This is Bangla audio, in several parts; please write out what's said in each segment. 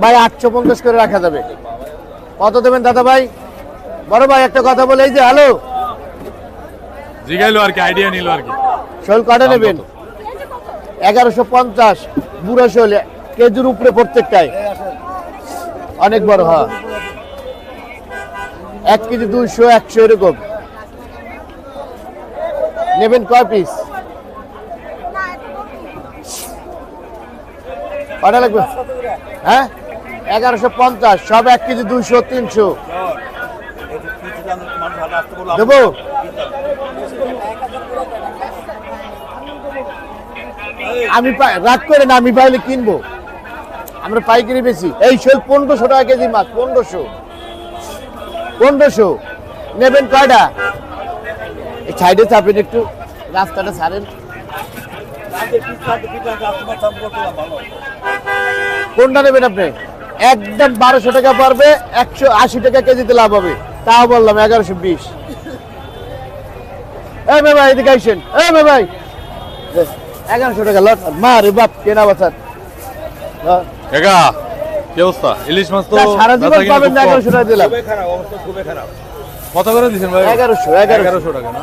ভাই আটশো পঞ্চাশ করে রাখা যাবে। কত দেবেন দাদা ভাই? বড় ভাই একটা কথা বলে এই যে হ্যালো? জিগাইলো আর কি আইডিয়া নিল আর কি। শোল কটা নেবেন? এগারোশো পঞ্চাশ বুড়ো শোল কেজির উপরে প্রত্যেকটাই। অনেক বড় হয়। এক কেজি দুইশো একশো এরকম। নেবেন কয় পিস কটা লাগবে? হ্যাঁ? এগারোশো পঞ্চাশ, সব এক কেজি দুইশো, তিনশো। দেবো? আমি রাগ করে না, আমি পাইলে কিনবো। আমরা পাইকারি বেশি। এই শোল পনেরোশো টাকা কেজি মাছ, পনেরোশো। পনেরোশো। নেবেন কয়টা? এই সাইডে চাপেন একটু। রাস্তাটা ছাড়েন। কোনটা নেবেন আপনি? একদম বারোশো টাকা পড়বে একশো আশি টাকা কেজিতে লাভ হবে। তাও বললাম এগারোশো বিশ। এই ভাই এদিকে আইসেন। এই ভাই এগারোশো টাকা লট মা রে বাপ কেনা কি অবস্থা? ইলিশ মাছ তো সারা জীবন। এগারোশো টাকা দিলাম। কত করে দিছেন ভাই? এগারোশো এগারোশো। এগারোশো টাকা না?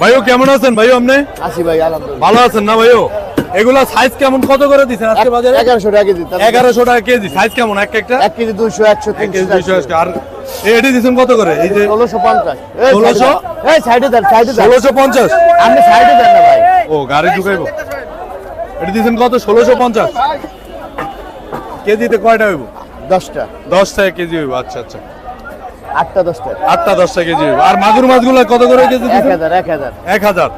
ভাইও কেমন আছেন? ভাইও আপনি? আসি ভাই আলহামদুলিল্লাহ। ভালো আছেন না ভাইও? এগুলা সাইজ কেমন? কত করে দিছেন আজকে বাজারে? এগারোশো টাকা কেজি তার- এগারোশো টাকা কেজি। সাইজ কেমন? এক একটা? এক কেজি দুইশো একশো এক কেজি তিনশো দুইশো আজকে আর এটি দিছেন কত করে? এই যে ষোলোশো পঞ্চাশ। ষোলোশো? এই সাইডে দেন সাইডে দেন। ষোলোশো পঞ্চাশ? আপনি সাইডে দেন না ভাই। ও গাড়ি ঢুকাইবো। এটি দিছেন কত? ষোলোশো পঞ্চাশ। কেজিতে কয়টা হইব? দশটা। দশ টাকা কেজি হইব। আচ্ছা আচ্ছা। আটটা দশটা। আটটা কেজি আর মাগুর মাছগুলো কত করে কেজি এক হাজার এক হাজার। এক হাজার?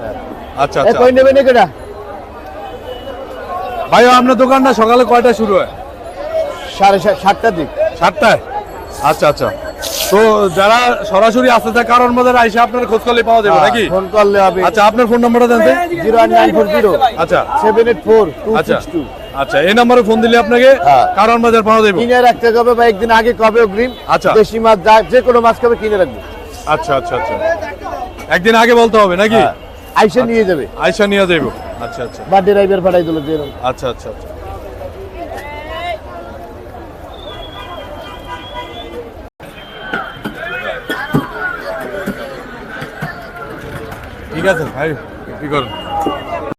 আচ্ছা আচ্ছা। কই নেবেন এটা ভাই আপনার দোকানটা সকালে কয়টা শুরু হয়? সাড়ে সাতটার দিক। সাতটায়? আচ্ছা আচ্ছা। তো যারা সরাসরি আসতে চায় কারণ আইসে আপনার খোঁজ করলে পাওয়া যাবে নাকি? ফোন করলে হবে। আচ্ছা আপনার ফোন নাম্বারটা দেন zero one nine four zero আচ্ছা। সেভেন এইট ফোর টু আচ্ছা। সিক্স টু আচ্ছা এই নম্বরে ফোন দিলে আপনাকে হ্যাঁ। কারণ বাজার পাওয়া যাবে। কিনে রাখতে হবে বা একদিন আগে কবে অগ্রিম আচ্ছা। দেশি মাছ যা যে কোনো মাছ কবে কিনে রাখব। আচ্ছা আচ্ছা আচ্ছা। একদিন আগে বলতে হবে নাকি? হ্যাঁ। আইসে নিয়ে যাবে। আয়সা নিয়ে যাইব আচ্ছা আচ্ছা। বা ড্রাইভার পাঠাই দিল যে আচ্ছা আচ্ছা আচ্ছা। ঠিক আছে ভাই কি করুন